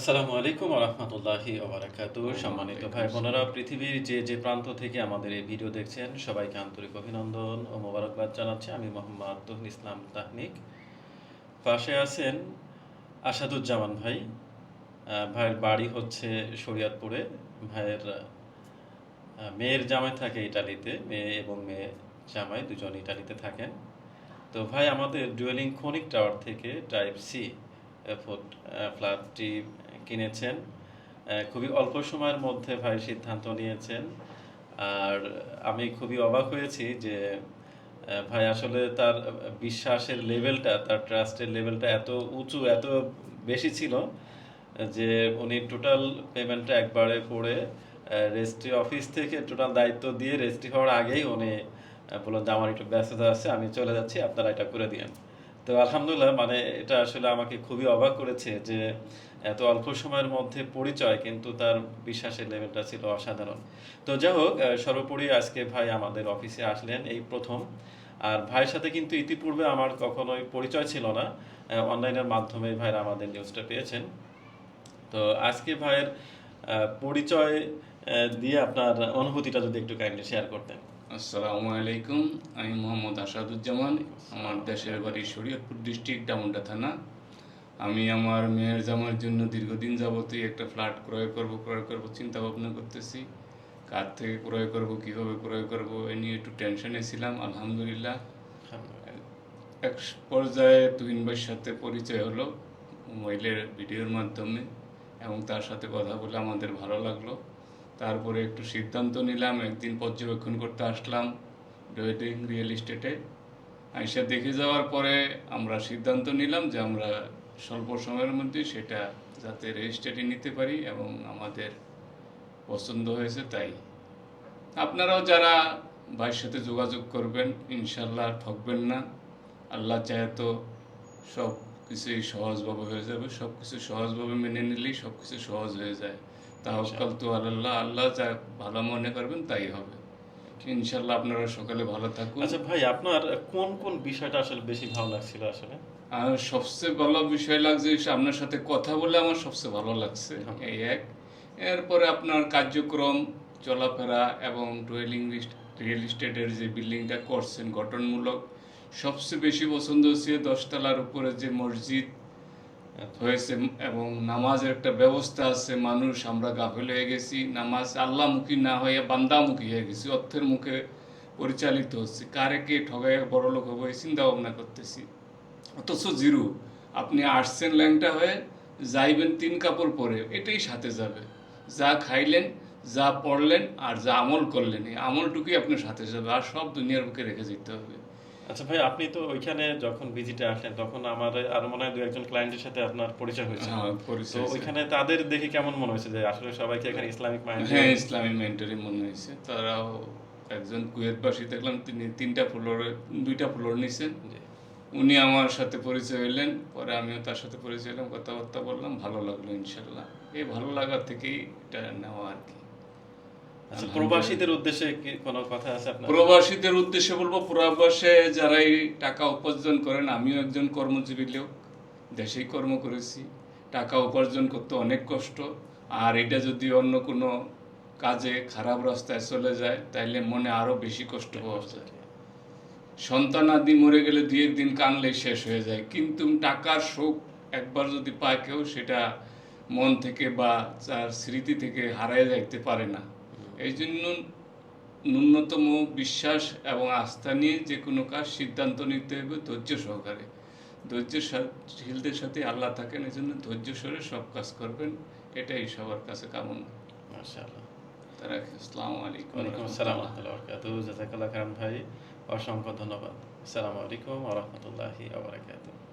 আসসালামু আলাইকুম রহমতুল্লাহি ওবরাকাত সম্মানিত ভাই বোনেরা পৃথিবীর যে যে প্রান্ত থেকে আমাদের এই ভিডিও দেখছেন সবাইকে আন্তরিক অভিনন্দন ও মোবারকবাদ জানাচ্ছি। আমি মোহাম্মদ তহিন ইসলাম তাহনিক। পাশে আছেন আসাদুজ্জামান ভাই। ভাইয়ের বাড়ি হচ্ছে শরিয়তপুরে। ভাইয়ের মেয়ের জামাই থাকে ইটালিতে মেয়ে এবং মেয়ে জামাই দুজন ইটালিতে থাকেন। তো ভাই আমাদের ডুয়েলিং খনিক টাওয়ার থেকে টাইপ সি ফ্ল্যাটটি কিনেছেন। খুবই অল্প সময়ের মধ্যে ভাই সিদ্ধান্ত নিয়েছেন। আর আমি খুবই অবাক হয়েছি যে ভাই আসলে তার বিশ্বাসের লেভেলটা, তার ট্রাস্টের লেভেলটা এত উঁচু, এত বেশি ছিল যে উনি টোটাল পেমেন্টটা একবারে করে রেজিস্ট্রি অফিস থেকে টোটাল দায়িত্ব দিয়ে রেজিস্ট্রি হওয়ার আগেই উনি বললেন যে, আমার একটু ব্যস্ততা আছে, আমি চলে যাচ্ছি, আপনারা এটা করে দিয়েন। তো আলহামদুলিল্লাহ মানে এটা আসলে আমাকে খুবই অবাক করেছে যে এত অল্প সময়ের মধ্যে পরিচয় কিন্তু তার বিশ্বাসের লেভেলটা ছিল অসাধারণ। তো যাই হোক সর্বোপরি আজকে ভাই আমাদের অফিসে আসলেন এই প্রথম। আর ভাইয়ের সাথে কিন্তু ইতিপূর্বে আমার কখনোই পরিচয় ছিল না। অনলাইনের মাধ্যমে ভাইরা আমাদের নিউজটা পেয়েছেন। তো আজকে ভাইয়ের পরিচয় দিয়ে আপনার অনুভূতিটা যদি একটু কাইন্ডলি শেয়ার করতেন। আসসালামু আলাইকুম আমি মোহাম্মদ আসাদুজ্জামান আমার দেশের বাড়ি শরীয়তপুর ডিস্ট্রিক্ট ডামুন্ডা থানা। আমি আমার মেয়ের জামার জন্য দীর্ঘদিন যাবতই একটা ফ্ল্যাট ক্রয় করব ক্রয় করব চিন্তা ভাবনা করতেছি। কার থেকে ক্রয় করব কীভাবে ক্রয় করব এ নিয়ে একটু টেনশনে ছিলাম আলহামদুলিল্লাহ। এক পর্যায়ে তুহিন ভাইয়ের সাথে পরিচয় হলো মোবাইলের ভিডিওর মাধ্যমে এবং তার সাথে কথা বলে আমাদের ভালো লাগল। তারপরে একটু সিদ্ধান্ত নিলাম, একদিন পর্যবেক্ষণ করতে আসলাম ডোয়েটিং রিয়েল এস্টেটে। আইসা দেখে যাওয়ার পরে আমরা সিদ্ধান্ত নিলাম যে আমরা স্বল্প সময়ের মধ্যে সেটা যাতে রেজিস্ট্রেটে নিতে পারি এবং আমাদের পছন্দ হয়েছে তাই। আপনারাও যারা ভাইয়ের সাথে যোগাযোগ করবেন ইনশাল্লাহ ঠকবেন না। আল্লাহ চাহে তো সব কিছুই সহজভাবে হয়ে যাবে সব কিছু সহজভাবে মেনে নিলেই সব কিছু সহজ হয়ে যায়। তাহকাল তো আল্লাহ আল্লাহ যা ভালো মনে করবেন তাই হবে। ইনশাল্লাহ আপনারা সকালে ভালো থাকুন। আচ্ছা ভাই আপনার কোন কোন বিষয়টা আসলে বেশি ভালো লাগছিল আসলে? আর সবচেয়ে ভালো বিষয় লাগছে আপনার সাথে কথা বলে আমার সবচেয়ে ভালো লাগছে। এই এক। এরপরে আপনার কার্যক্রম চলাফেরা এবং ডুয়েলিং রিয়েল এস্টেটের যে বিল্ডিংটা করছেন গঠনমূলক সবচেয়ে বেশি পছন্দ হচ্ছে দশতলার উপরে যে মসজিদ হয়েছে, এবং নামাজের একটা ব্যবস্থা আছে, মানুষ, আমরা গাফিল হয়ে গেছি, নামাজ আল্লাহমুখী না হয়ে বান্দামুখী হয়ে গেছি, অর্থের মুখে পরিচালিত হচ্ছে। কারে কে ঠগায় বড় লোক হব এই চিন্তা ভাবনা করতেছি। অথচ জিরো, আপনি আসছেন ল্যাংটা হয়ে যাইবেন তিন কাপড় পরে, এটাই সাথে যাবে। যা খাইলেন, যা পড়লেন, আর যা আমল করলেন, এই আমলটুকুই আপনার সাথে যাবে, আর সব দুনিয়ার বুকে রেখে যেতে হবে। আচ্ছা ভাই আপনি তো ওইখানে যখন ভিজিটে আসলেন তখন আমার আর মনে হয় দু একজন ক্লায়েন্টের সাথে আপনার পরিচয় হয়েছে। হ্যাঁ, তো ওইখানে তাদের দেখে কেমন মনে হয়েছে যে আসলে সবাইকে এখানে ইসলামিক মাইন্ড হ্যাঁ ইসলামী মেন্টারি মনে হয়েছে। তারাও একজন কুয়েতবাসী দেখলাম তিনি তিনটা ফ্লোরে দুইটা ফ্লোর নিছেন। উনি আমার সাথে পরিচয় হইলেন পরে আমিও তার সাথে পরিচয় হলাম কথাবার্তা বললাম ভালো লাগল ইনশাল্লাহ এই ভালো লাগা থেকেই এটা নেওয়া আর কি। প্রবাসীদের উদ্দেশ্যে কি কোনো কথা আছে আপনার? প্রবাসীদের উদ্দেশ্যে বলব প্রবাসে যারা এই টাকা উপার্জন করেন আমিও একজন কর্মজীবী লোক দেশেই কর্ম করেছি। টাকা উপার্জন করতে অনেক কষ্ট। আর এটা যদি অন্য কোনো কাজে খারাপ রাস্তায় চলে যায় তাইলে মনে আরও বেশি কষ্ট পাওয়া যায়। সন্তান আদি মরে গেলে দুই একদিন কানলেই শেষ হয়ে যায়। কিন্তু টাকার শোক একবার যদি পায় কেউ সেটা মন থেকে বা তার স্মৃতি থেকে হারায় যাইতে পারে না। এই জন্য ন্যূনতম বিশ্বাস এবং আস্থা নিয়ে যে কোনো কাজ সিদ্ধান্ত নিতে হবে ধৈর্য সহকারে। ধৈর্যশীলদের সাথে আল্লাহ থাকেন এই জন্য ধৈর্য সরে সব কাজ করবেন এটাই সবার কাছে কামনা। মাশাআল্লাহ। তারা আসসালামু আলাইকুম ওয়ালাইকুম আসসালাম রহমতুল্লাহ। বরকাতুহ। ভাই অসংখ্য ধন্যবাদ। আসসালামু আলাইকুম ওয়া রাহমাতুল্লাহি ওয়া বারাকাতুহু।